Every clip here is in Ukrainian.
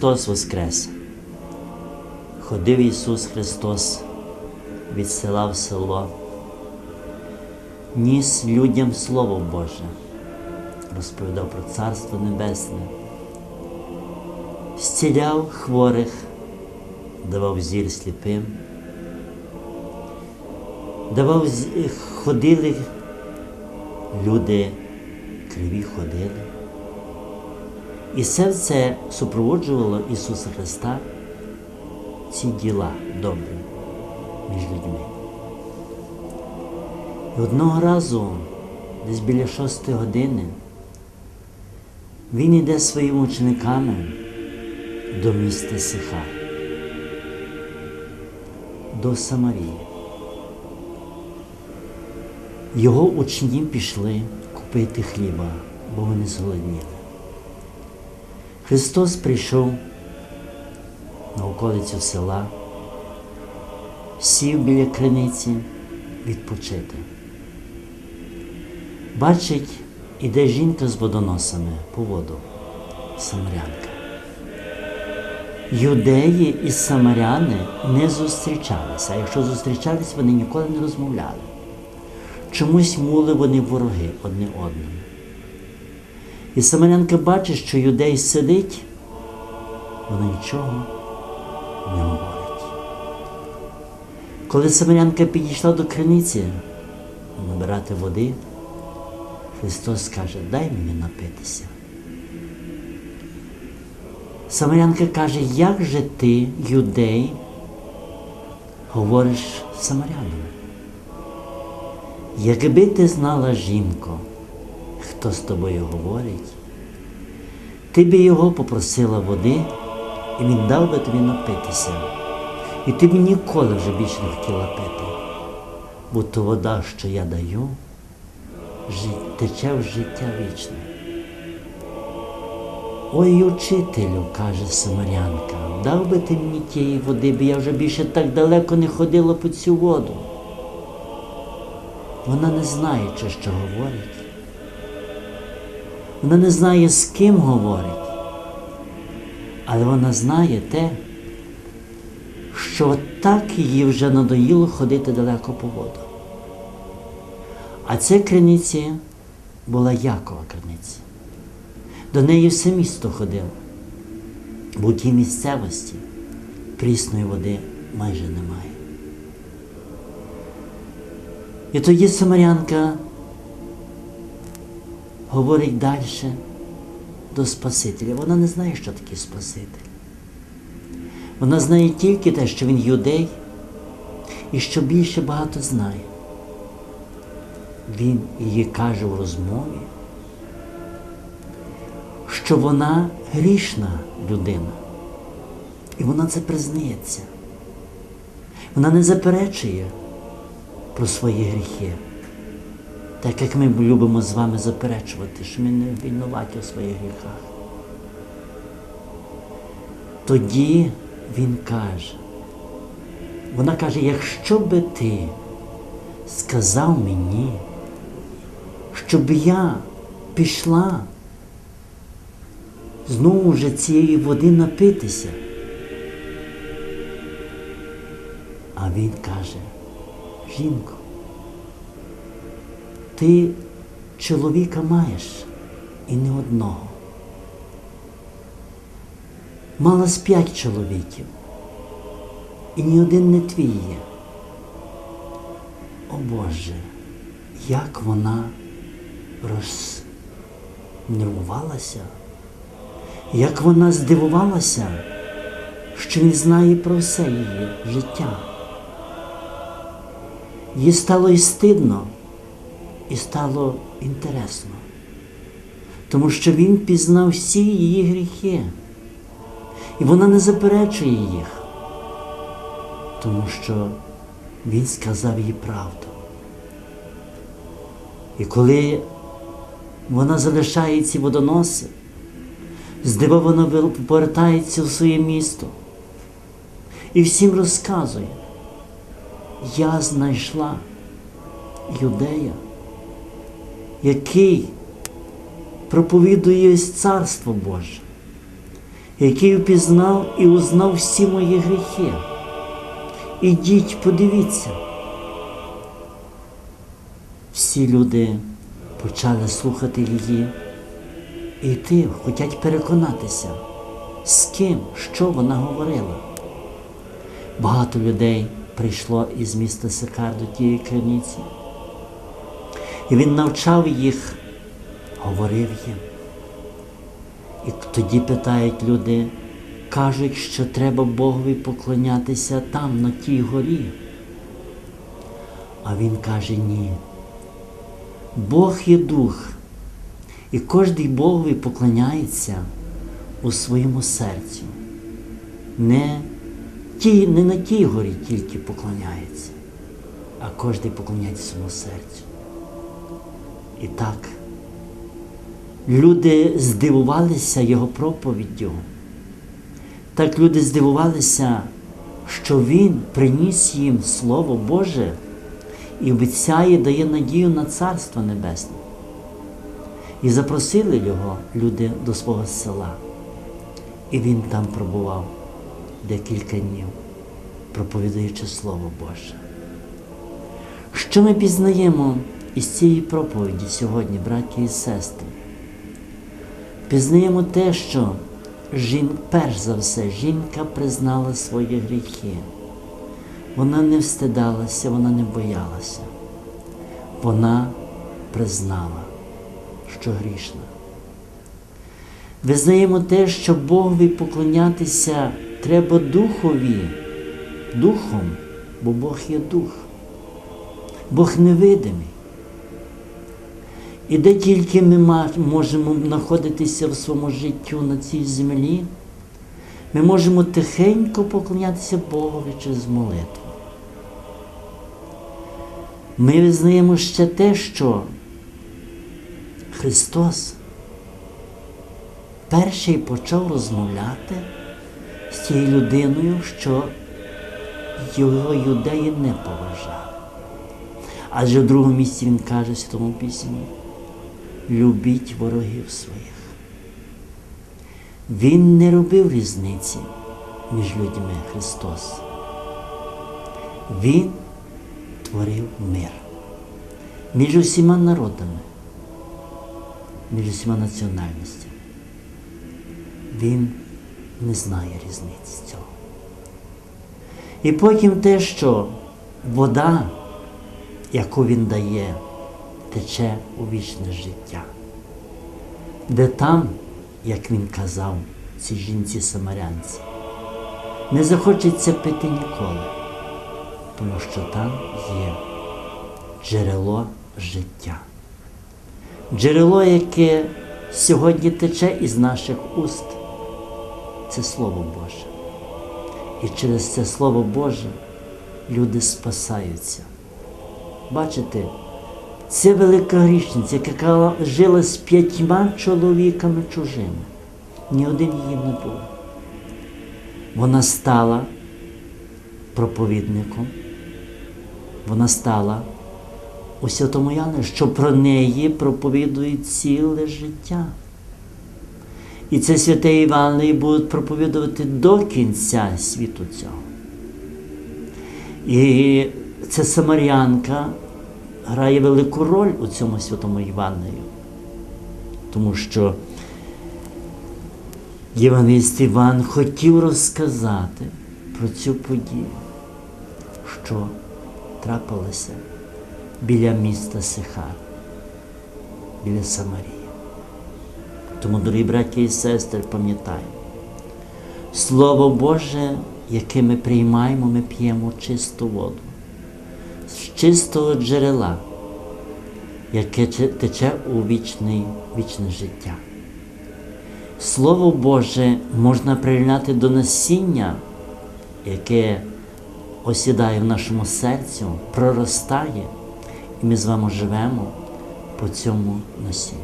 Христос Воскрес! Ходив Ісус Христос від села в село, ніс людям Слово Боже, розповідав про Царство Небесне, зціляв хворих, давав зір сліпим, давав ходили, люди криві ходили. І все це супроводжувало Ісуса Христа ці діла добрі між людьми. І одного разу, десь біля шостої години, він йде своїми учениками до міста Сихар, до Самарії. Його учні пішли купити хліба, бо вони зголодніли. Христос прийшов на околицю села, сів біля криниці відпочити. Бачить, іде жінка з водоносами по воду, самарянка. Юдеї і самаряни не зустрічалися, а якщо зустрічалися, вони ніколи не розмовляли. Чомусь були вони вороги одне одному. І Самарянка бачить, що юдей сидить, вона нічого не говорить. Коли Самарянка підійшла до криниці набирати води, Христос каже, дай мені напитися. Самарянка каже, як же ти, юдей, говориш самарянами? Якби ти знала, жінко, хто з тобою говорить, ти би його попросила води, і він дав би тобі напитися. І ти б ніколи вже більше не хотіла пити, бо то вода, що я даю, тече в життя вічне. Ой, учителю, каже Самарянка, дав би ти мені тієї води, бо я вже більше так далеко не ходила по цю воду. Вона не знає, що говорить. Вона не знає, з ким говорить. Але вона знає те, що так їй вже надоїло ходити далеко по воду. А ця криниця була Якова криниця. До неї все місто ходило, бо в тій місцевості прісної води майже немає. І тоді Самарянка говорить далі до Спасителя. Вона не знає, що таке Спаситель. Вона знає тільки те, що він юдей і що більше багато знає. Він їй каже в розмові, що вона грішна людина. І вона це признається. Вона не заперечує про свої гріхи. Так як ми любимо з вами заперечувати, що ми не винуваті у своїх гріхах. Тоді він каже, вона каже, якщо би ти сказав мені, щоб я пішла знову вже цієї води напитися. А він каже, жінко, ти чоловіка маєш і не одного. Мала з п'ять чоловіків, і ні один не твій є. О Боже, як вона рознервувалася, як вона здивувалася, що він знає про все її життя. Їй стало і стидно, і стало інтересно, тому що він пізнав всі її гріхи, і вона не заперечує їх, тому що він сказав їй правду. І коли вона залишає ці водоноси, здивовано повертається в своє місто і всім розказує, я знайшла юдея, який проповідує царство Боже, який впізнав і узнав всі мої гріхи. Ідіть, подивіться. Всі люди почали слухати її і йти, хочуть переконатися, з ким, що вона говорила. Багато людей прийшло із міста Сикар до тієї криниці. І він навчав їх, говорив їм. І тоді питають люди, кажуть, що треба Богові поклонятися там, на тій горі. А він каже ні. Бог є дух, і кожен Богові поклоняється у своєму серці. Не, ті, не на тій горі тільки поклоняється, а кожен поклоняється своєму серцю. І так, люди здивувалися його проповіддю. Так люди здивувалися, що він приніс їм Слово Боже і обіцяє, дає надію на Царство Небесне. І запросили його люди до свого села. І він там пробував декілька днів, проповідаючи Слово Боже. Що ми пізнаємо із цієї проповіді сьогодні, браті і сестри? Пізнаємо те, що жін, перш за все жінка признала свої гріхи. Вона не встидалася, вона не боялася. Вона признала, що грішна. Визнаємо те, що Богові поклонятися треба Духові, Духом, бо Бог є Дух. Бог невидимий. І де тільки ми можемо знаходитися в своєму життю на цій землі, ми можемо тихенько поклонятися Богові через молитву. Ми визнаємо ще те, що Христос перший почав розмовляти з тією людиною, що його юдеї не поважали. Адже в другому місці він каже Святому Письмі, любіть ворогів своїх. Він не робив різниці між людьми Христос. Він творив мир між усіма народами, між усіма національностями. Він не знає різниці цього. І потім те, що вода, яку він дає, тече у вічне життя, де там, як він казав, цій жінці самарянці, не захочеться пити ніколи, тому що там є джерело життя. Джерело, яке сьогодні тече із наших уст, це Слово Боже. І через це Слово Боже люди спасаються. Бачите, це велика грішниця, яка жила з п'ятьма чоловіками чужими. Ні один її не був. Вона стала проповідником, вона стала у Святому Яну, що про неї проповідують ціле життя. І це святе Іван будуть проповідувати до кінця світу цього. І ця Самарянка грає велику роль у цьому святому Євангелію. Тому що Євангеліст Іван хотів розказати про цю подію, що трапилося біля міста Сихар, біля Самарії. Тому, дорогі браті і сестри, пам'ятаємо, Слово Боже, яке ми приймаємо, ми п'ємо чисту воду, з чистого джерела, яке тече у вічне, вічне життя. Слово Боже можна прийняти до насіння, яке осідає в нашому серці, проростає, і ми з вами живемо по цьому насінню.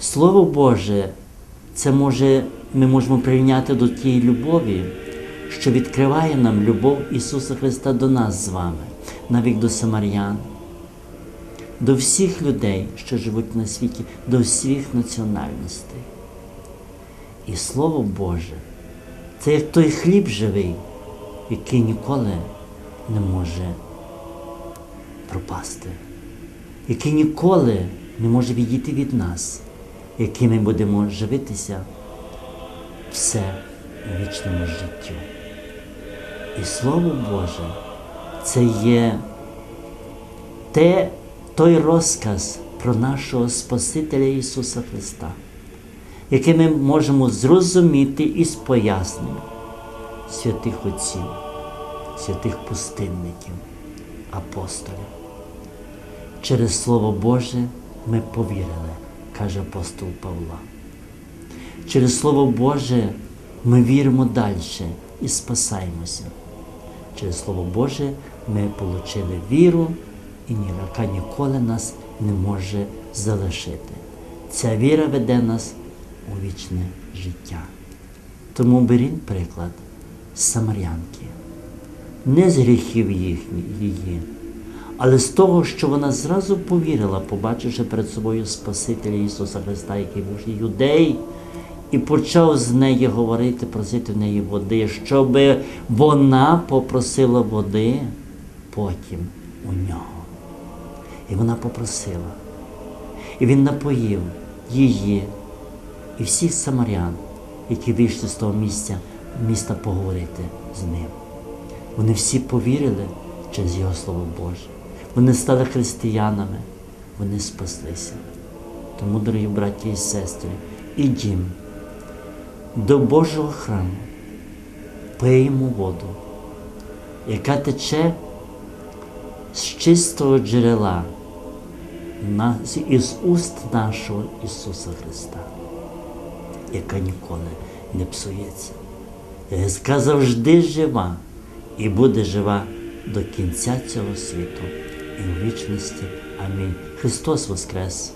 Слово Боже, це може, ми можемо прийняти до тієї любові, що відкриває нам любов Ісуса Христа до нас з вами, навіть до самарян, до всіх людей, що живуть на світі, до всіх національностей. І Слово Боже, це як той хліб живий, який ніколи не може пропасти, який ніколи не може відійти від нас, яким ми будемо живитися все у вічному життю. І Слово Боже, це є те, той розказ про нашого Спасителя Ісуса Христа, який ми можемо зрозуміти із пояснень святих Отців, святих пустинників, апостолів. Через Слово Боже ми повірили, каже апостол Павла. Через Слово Боже ми віримо далі і спасаємося. Через Слово Боже ми отримали віру, і ніяка ніколи нас не може залишити. Ця віра веде нас у вічне життя. Тому беріть приклад Самарянки, не з гріхів її, але з того, що вона зразу повірила, побачивши перед собою Спасителя Ісуса Христа, який був юдей, і почав з неї говорити, просити в неї води, щоб вона попросила води потім у нього. І вона попросила. І він напоїв її і всіх самарян, які вийшли з того місця, міста поговорити з ним. Вони всі повірили через Його Слово Боже. Вони стали християнами, вони спаслися. Тому, дорогі браті і сестри, ідім до Божого храму, пиймо воду, яка тече з чистого джерела із уст нашого Ісуса Христа, яка ніколи не псується, яка завжди жива і буде жива до кінця цього світу і у вічності. Амінь. Христос Воскрес!